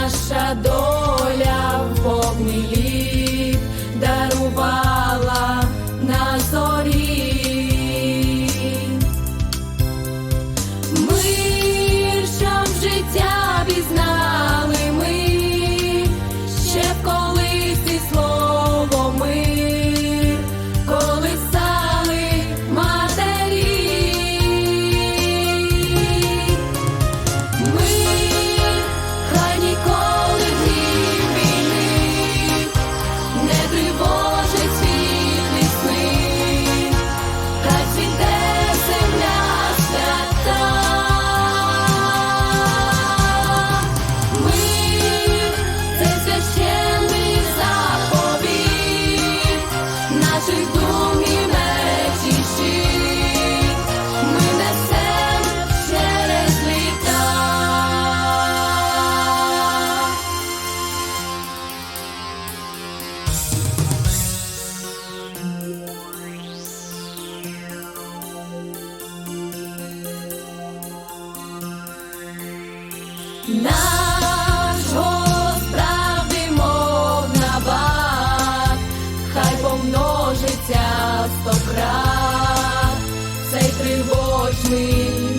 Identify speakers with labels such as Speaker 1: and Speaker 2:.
Speaker 1: наша доля в вогні. Наш справді мов набат, хай помножиться стократ, цей тривожний.